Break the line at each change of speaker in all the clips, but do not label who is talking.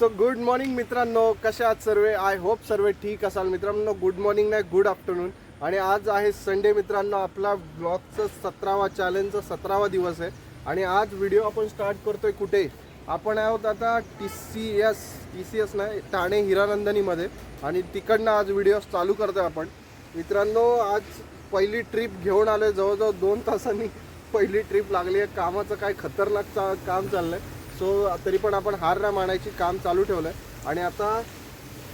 So good morning मित्रांनो कसे आहात सर्व? आय होप सर्व ठीक असाल. मित्रांनो गुड मॉर्निंग नाही गुड आफ्टरनून. आणि आज आहे संडे मित्रांनो आपला ब्लॉगचं सतरावा चॅलेंजचा सतरावा दिवस आहे. आणि आज व्हिडिओ आपण स्टार्ट करतोय कुठे? आपण आहोत आता T C S T C S नाही ठाणे हिरानंदनीमध्ये. आणि तिकडनं आज व्हिडिओ चालू करतोय आपण. मित्रांनो आज पहिली ट्रिप घेऊन आलोय. जवळजवळ दोन तासांनी पहिली ट्रिप लागली आहे. कामाचं काय खतरनाक चा काम चाललंय. सो तरी पण आपण हार ना मानायची काम चालू ठेवलंय. आणि आता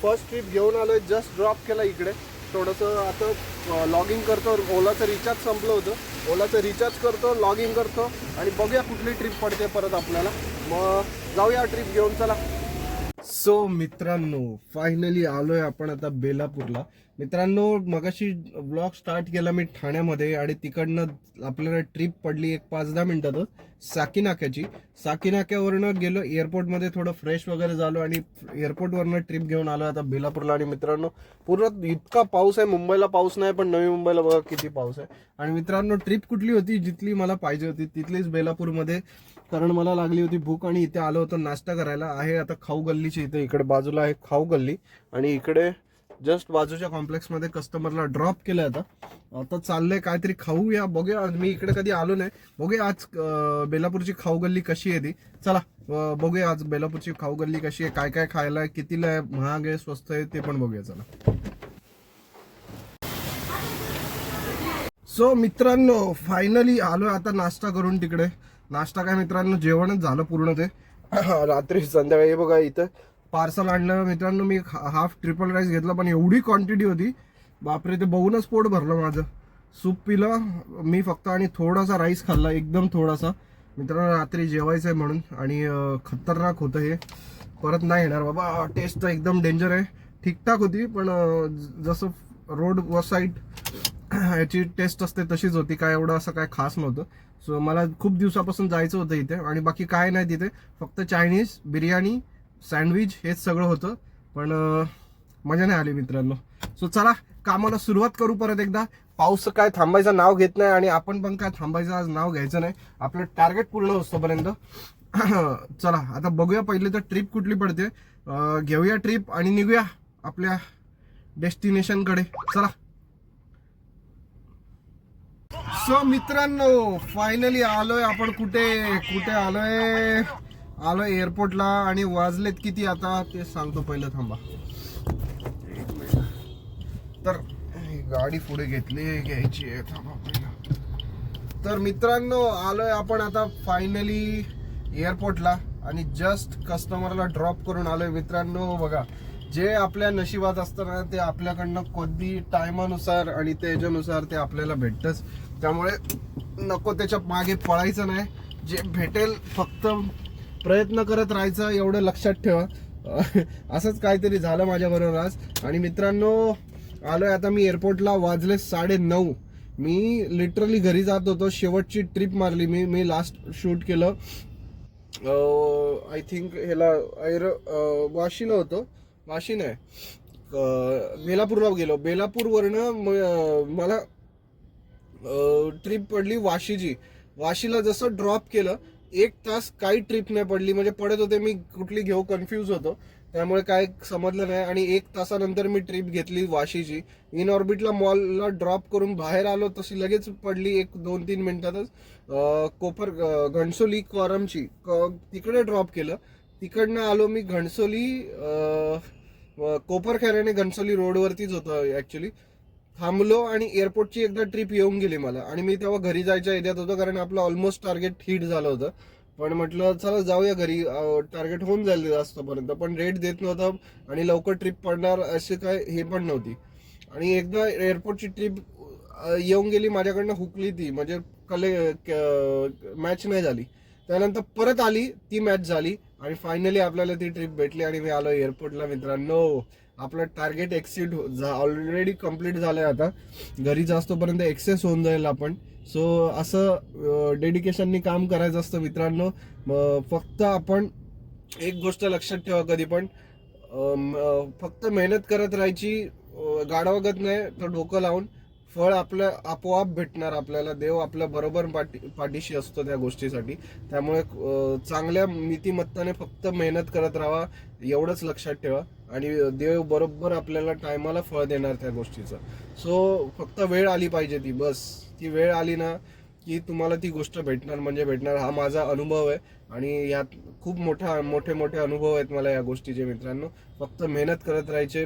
फर्स्ट ट्रिप घेऊन आलोय जस्ट ड्रॉप केला इकडे. थोडंसं आता लॉगिंग करतो. ओलाचं रिचार्ज संपलं होतं. ओलाचं रिचार्ज करतो लॉगिंग करतो आणि बघूया कुठली ट्रिप पडते परत आपल्याला. मग जाऊया ट्रिप घेऊन चला. सो मित्रांनो फायनली आलोय आपण आता बेलापूरला. मित्रांनो मगाशी ब्लॉग स्टार्ट केला मी ठाण्यामध्ये आणि तिकडनं आपल्याला ट्रिप पडली एक पाच दहा मिनिटात साकीनाक्याची. साकीनाक्यावरनं गेलो एअरपोर्टमध्ये थोडं फ्रेश वगैरे झालो आणि एअरपोर्टवरनं ट्रिप घेऊन आलो आता बेलापूरला. आणि मित्रांनो पूर्ण इतका पाऊस आहे मुंबईला पाऊस नाही पण नवी मुंबईला बघा किती पाऊस आहे. आणि मित्रांनो ट्रिप कुठली होती जिथली मला पाहिजे होती तिथलीच बेलापूरमध्ये. कारण मला लागली होती भूक आणि इथे आलो होतो नाश्ता करायला. आहे आता खाऊ गल्लीची इथे इकडे बाजूला आहे खाऊ गल्ली. आणि इकडे जस्ट बाजूच्या कॉम्प्लेक्समध्ये कस्टमरला ड्रॉप केलं आता. आता चाललंय काहीतरी खाऊया बघूया. मी इकडे कधी आलो नाही. बघूया आज बेलापूरची खाऊ गल्ली कशी आहे ती. चला बघूया आज बेलापूरची खाऊ गल्ली कशी आहे काय काय खायला आहे कितीला आहे महाग आहे स्वस्त आहे ते पण बघूया. चला. सो मित्रांनो फायनली आलोय आता नाश्ता करून तिकडे. नाश्ता काय मित्रांनो जेवणच झालं पूर्ण ते. रात्री संध्याकाळी बघा इथं. पार्सल आणलं. मित्रांनो मी हाफ ट्रिपल राईस घेतला पण एवढी क्वांटिटी होती. बापरे ते बघूनच पोट भरलं माझं. सूप पिलं मी फक्त आणि थोडासा राईस खाल्ला एकदम थोडासा. मित्रांनो रात्री जेवायचं आहे म्हणून. आणि खतरनाक होतं हे. परत नाही येणार. बाबा टेस्ट तर एकदम डेंजर आहे. ठीकठाक होती पण ज- जसं रोड व साईड याची टेस्ट असते तशीच होती. काय एवढं असं काय खास नव्हतं. सो मला खूप दिवसापासून जायचं होतं इथे. आणि बाकी काय नाही तिथे. फक्त चायनीज बिर्याणी सँडविच हेच सगळं होतं. पण मजा नाही आली मित्रांनो. सो चला कामाला सुरुवात करू परत एकदा. पाऊस काय थांबायचं नाव घेत नाही आणि आपण पण काय थांबायचं आज नाव घ्यायचं नाही. आपलं टार्गेट पूर्ण असतोपर्यंत चला आता बघूया पहिले तर ट्रिप कुठली पडते. घेऊया ट्रिप आणि निघूया आपल्या डेस्टिनेशनकडे चला. सो मित्रांनो फायनली आलोय आपण कुठे? कुठे आलोय? आलो एअरपोर्टला आणि वाजलेत किती आता? ते सांगतो पहिलं थांबा. तर गाडी पुढे घेतली घ्यायची आहे. थांबा पहिलं. तर मित्रांनो आलोय आपण आता फायनली एअरपोर्टला आणि जस्ट कस्टमरला ड्रॉप करून आलोय. मित्रांनो बघा जे आपल्या नशिबात असतं ना ते आपल्याकडनं कधी टायमानुसार आणि त्याच्यानुसार ते आपल्याला भेटतंच. त्यामुळे नको त्याच्यामागे पळायचं नाही. जे भेटेल फक्त प्रयत्न करत राहायचा एवढं लक्षात ठेवा. असंच काहीतरी झालं माझ्या बरोबर आज. आणि मित्रांनो आलोय आता मी एअरपोर्टला वाजले साडे नऊ. मी लिटरली घरी जात होतो. शेवटची ट्रिप मारली मी. मी लास्ट शूट केलं. आय थिंक ह्याला ऐर वाशिन होतं. वाशी आहे. बेलापूरला गेलो. बेलापूरवरनं मला ट्रिप पडली वाशीची. वाशीला जसं ड्रॉप केलं एक तास काही ट्रिप नाही पडली. म्हणजे पडत होते मी कुठली घेऊ कन्फ्यूज होतो. त्यामुळे काय समजलं नाही. आणि एक तासानंतर मी ट्रिप घेतली वाशीची. इन ऑर्बिटला मॉलला ड्रॉप करून बाहेर आलो तशी लगेच पडली एक दोन तीन मिनिटातच. कोपर घणसोली कॉरमची तिकडे ड्रॉप केलं. तिकडनं आलो मी घणसोली अं, घणसोली रोडवरतीच होतं ॲक्च्युली थांबलो आणि एअरपोर्टची एकदा ट्रिप येऊन गेली मला. आणि मी तेव्हा घरी जायच्या एरियात होतो कारण आपलं ऑलमोस्ट टार्गेट हिट झालं होतं. पण म्हटलं चला जाऊया घरी. टार्गेट होऊन जाईल जास्तपर्यंत पण रेट देत नव्हता आणि लवकर ट्रिप पडणार असे काय हे पण नव्हती. आणि एकदा एअरपोर्टची ट्रिप येऊन गेली माझ्याकडनं हुकली ती. म्हणजे कले मॅच नाही झाली. त्यानंतर परत आली ती मॅच झाली आणि फायनली आपल्याला ती ट्रिप भेटली आणि मी आलो एअरपोर्टला मित्रांनो. आपलं टार्गेट एक्सिट ऑलरेडी कंप्लीट झालंय आता. घरी जास्तोपर्यंत एक्सेस होऊन जाईल आपण. सो असं डेडिकेशननी काम करायचं असतं मित्रांनो. फक्त आपण एक गोष्ट लक्षात ठेवा कधी पण. फक्त मेहनत करत राहायची अ, नाही तर डोकं लावून फळ आपलं आपोआप भेटणार आपल्याला देव आपल्या बरोबर पाठी पाठीशी असतो त्या गोष्टीसाठी. त्यामुळे चांगल्या नीतिमत्ताने फक्त मेहनत करत राहा एवढंच लक्षात ठेवा. आणि देव बरोबर आपल्याला टायमाला फळ देणार त्या गोष्टीचं. सो फक्त वेळ आली पाहिजे ती बस. ती वेळ आली ना की तुम्हाला ती गोष्ट भेटणार म्हणजे भेटणार हा माझा अनुभव आहे. आणि यात खूप मोठा मोठे मोठे अनुभव आहेत मला या गोष्टीचे मित्रांनो. फक्त मेहनत करत राहायचे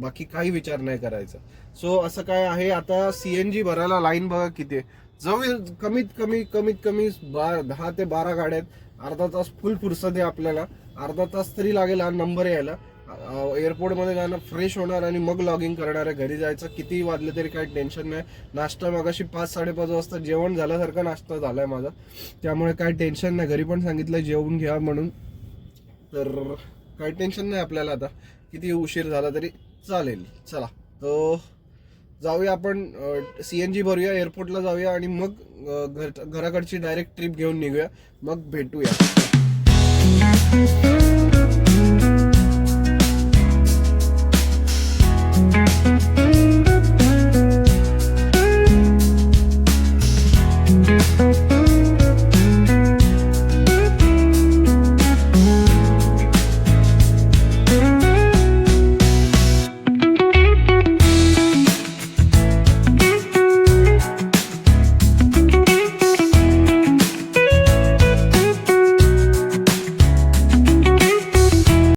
बाकी काही विचार नाही करायचा. सो असं काय आहे आता सी एन जी भरायला लाईन बघा किती आहे. जवळ कमीत कमी कमीत कमी बार दहा ते बारा गाड्या आहेत. अर्धा तास फुल फुरसत आहे आपल्याला. अर्धा तास तरी लागेल हा नंबर यायला. एअरपोर्टमध्ये जाणं फ्रेश होणार आणि मग लॉगिंग करणार आहे. घरी जायचं किती वाजले तरी काही टेन्शन नाही. नाश्ता मगाशी पाच साडेपाच वाजता जेवण झाल्यासारखा नाश्ता झालाय माझा. त्यामुळे काय टेन्शन नाही. घरी पण सांगितलं जेवून घ्या म्हणून. तर काही टेन्शन नाही आपल्याला आता. किती उशीर झाला तरी चालेल. चला. तर जाऊया आपण सी एन जी भरूया एअरपोर्टला जाऊया आणि मग घर घराकडची डायरेक्ट ट्रिप घेऊन निघूया. मग भेटूया.